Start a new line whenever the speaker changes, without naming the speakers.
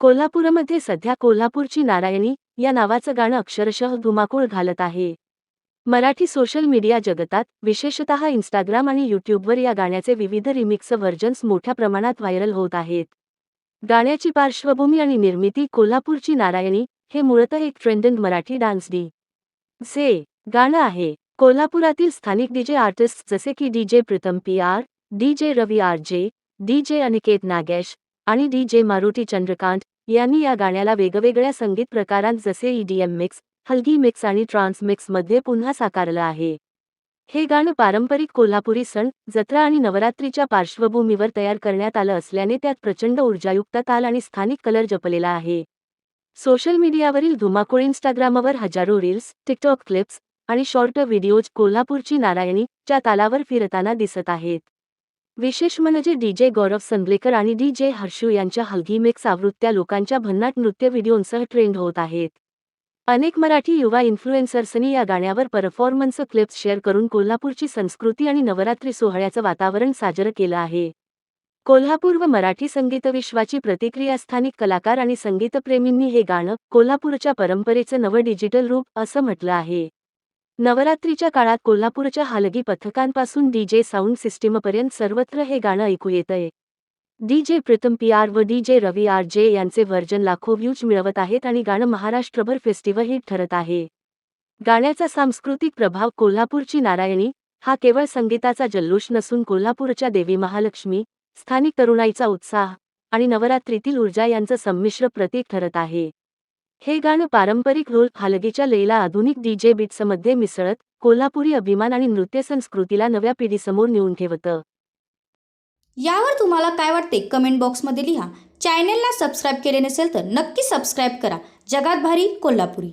कोल्हापूरमध्ये सध्या कोल्हापूरची नारायणी या नावाचं गाणं अक्षरशः धुमाकूळ घालत आहे. मराठी सोशल मीडिया जगतात विशेषतः इंस्टाग्राम आणि यूट्यूबवर या गाण्याचे विविध रिमिक्स व्हर्जन्स मोठ्या प्रमाणात व्हायरल होत आहेत. गाण्याची पार्श्वभूमी आणि निर्मिती कोल्हापूरची नारायणी हे मूळतः एक ट्रेंडंट मराठी डान्स डी. जे गाणं आहे. कोल्हापुरातील स्थानिक डीजे आर्टिस्ट जसे की DJ Pritam P R D J Ravi R जे डी जे अनिकेत नागेश आणि डी जे मारुती चंद्रकांत यांनी या गाण्याला वेगवेगळ्या संगीत प्रकारांत जसे ईडीएम मिक्स हलगी मिक्स आणि ट्रान्स मिक्समध्ये पुन्हा साकारलं आहे. हे गाणं पारंपरिक कोल्हापुरी सण जत्रा आणि नवरात्रीच्या पार्श्वभूमीवर तयार करण्यात आलं असल्याने त्यात प्रचंड ऊर्जायुक्त ताल आणि स्थानिक कलर जपलेला आहे. सोशल मीडियावरील धुमाकूळ इंस्टाग्रामवर हजारो रील्स टिकटॉक क्लिप्स आणि शॉर्ट व्हिडिओज कोल्हापूरची नारायणी च्या तालावर फिरताना दिसत आहेत. विशेष म्हणजे डीजे गौरव संदलेकर आणि डी जे हर्षू यांच्या हलगी मिक्स आवृत्त्या लोकांच्या भन्नाट नृत्य व्हिडिओंसह ट्रेंड होत आहेत. अनेक मराठी युवा इन्फ्लुएन्सर्सनी या गाण्यावर परफॉर्मन्स क्लिप्स शेअर करून कोल्हापूरची संस्कृती आणि नवरात्री सोहळ्याचं वातावरण साजरं केलं आहे. कोल्हापूर व मराठी संगीत विश्वाची प्रतिक्रिया स्थानिक कलाकार आणि संगीतप्रेमींनी हे गाणं कोल्हापूरच्या परंपरेचं नवं डिजिटल रूप असं म्हटलं आहे. नवरात्रीच्या काळात कोल्हापूरच्या हालगी पथकांपासून डीजे साऊंड सिस्टीमपर्यंत सर्वत्र हे गाणं ऐकू येतंय. डीजे प्रीतम पी आर व डीजे रवी आर जे यांचे व्हर्जन लाखो व्ह्यूज मिळवत आहेत आणि गाणं महाराष्ट्रभर फेस्टिव्हल हिट ठरत आहे. गाण्याचा सांस्कृतिक प्रभाव कोल्हापूरची नारायणी हा केवळ संगीताचा जल्लोष नसून कोल्हापूरच्या देवी महालक्ष्मी स्थानिक तरुणाईचा उत्साह आणि नवरात्रीतील ऊर्जा यांचं संमिश्र प्रतीक ठरत आहे. हे गाणं पारंपरिक रोल हालगीच्या लैला आधुनिक डीजे बिट्समध्ये मिसळत कोल्हापुरी अभिमान आणि नृत्य संस्कृतीला नव्या पिढीसमोर नेऊन ठेवतं.
यावर तुम्हाला काय वाटते कमेंट बॉक्समध्ये लिहा. चॅनेलला सबस्क्राईब केले नसेल तर नक्की सबस्क्राईब करा. जगात भारी कोल्हापुरी.